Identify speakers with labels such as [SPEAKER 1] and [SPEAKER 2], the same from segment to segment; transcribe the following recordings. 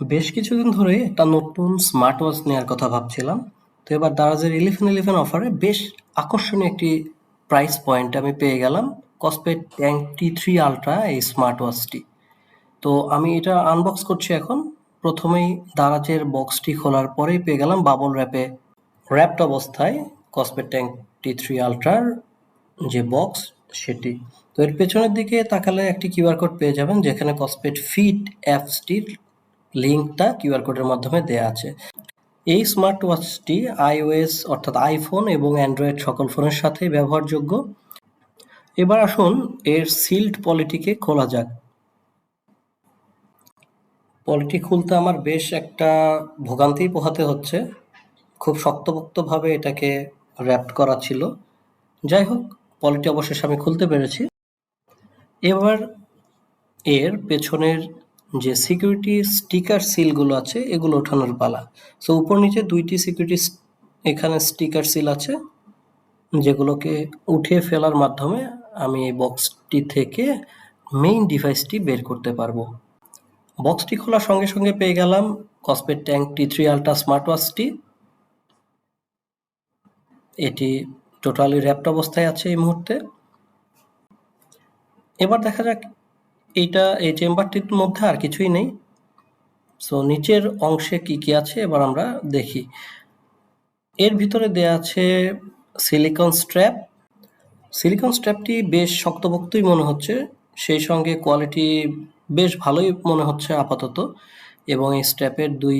[SPEAKER 1] বেশ কিছুদিন ধরে একটা নতুন স্মার্ট ওয়াচ নেওয়ার কথা ভাবছিলাম। তো এবার দারাজের ইলেভেন ইলেভেন অফারে বেশ আকর্ষণীয় একটি প্রাইস পয়েন্ট আমি পেয়ে গেলাম Kospet tank T three ultra এই স্মার্ট ওয়াচটি তো আমি এটা আনবক্স করছি এখন। প্রথমেই দারাজের বক্সটি খোলার পরেই পেয়ে গেলাম বাবল র্যাপে র্যাপড অবস্থায় কসপেট ট্যাঙ্ক টি থ্রি আলট্রার যে বক্স সেটি। তো এর পেছনের দিকে তাকালে একটি কিউআর কোড পেয়ে যাবেন, যেখানে কসপেট ফিট অ্যাপসটির লিঙ্কটা কিউআর কোডের মাধ্যমে দেয়া আছে। এই স্মার্ট ওয়াচটি আইওএস অর্থাৎ আইফোন এবং অ্যান্ড্রয়েড সকল ফোনের সাথে ব্যবহারযোগ্য। এবার আসুন এর সিল্ড পলিটিকে খোলা যাক। পলিটি খুলতে আমার বেশ একটা ভোগান্তি পোহাতে হচ্ছে। খুব শক্তপোক্তভাবে এটাকে র্যাপড করা ছিল। যাই হোক পলিটি অবশেষে আমি খুলতে পেরেছি। এবার এর পেছনের যে সিকিউরিটি স্টিকার সিলগুলো আছে, এগুলো ওঠানোর পালা। সো উপর নিচে দুইটি সিকিউরিটি এখানে স্টিকার সিল আছে, যেগুলোকে উঠিয়ে ফেলার মাধ্যমে আমি এই বক্সটি থেকে মেইন ডিভাইসটি বের করতে পারব। বক্সটি খোলার সঙ্গে সঙ্গে পেয়ে গেলাম Kospet tank T three ultra smart ওয়াচটি এটি টোটালি র্যাপড অবস্থায় আছে এই মুহূর্তে। এবার দেখা যাক এইটা, এই চেম্বারটির মধ্যে আর কিছুই নেই। সো নিচের অংশে কি কি আছে এবার আমরা দেখি। এর ভিতরে দেয়া আছে সিলিকন স্ট্র্যাপ সিলিকন স্ট্র্যাপটি বেশ শক্তপোক্তই মনে হচ্ছে। সেই সঙ্গে কোয়ালিটি বেশ ভালোই মনে হচ্ছে আপাতত। এবং এই স্ট্র্যাপের দুই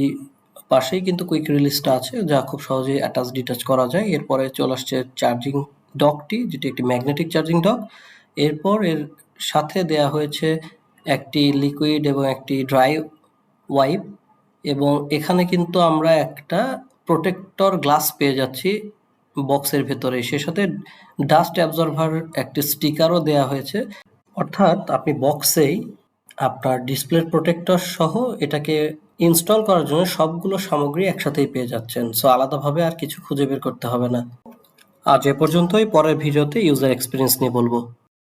[SPEAKER 1] পাশেই কিন্তু কুইক রিলিজটা আছে, যা খুব সহজেই অ্যাটাচ ডিটাচ করা যায়। এরপরে চলে আসছে চার্জিং ডকটি যেটি একটি ম্যাগনেটিক চার্জিং ডক এরপর এর সাথে দেয়া হয়েছে একটি লিকুইড এবং একটি ড্রাই ওয়াইপ এবং এখানে কিন্তু আমরা একটা প্রোটেক্টর গ্লাস পেয়ে যাচ্ছি বক্সের ভেতরে সে সাথে ডাস্ট অ্যাবজর্ভার একটি স্টিকারও দেয়া হয়েছে। অর্থাৎ আপনি বক্সেই আপনার ডিসপ্লে প্রোটেক্টর সহ এটাকে ইনস্টল করার জন্য সবগুলো সামগ্রী একসাথেই পেয়ে যাচ্ছেন। সো আলাদাভাবে আর কিছু খুঁজে বের করতে হবে না। আজ এ পর্যন্তই। পরের ভিডিওতে ইউজার এক্সপিরিয়েন্স নিয়ে বলব।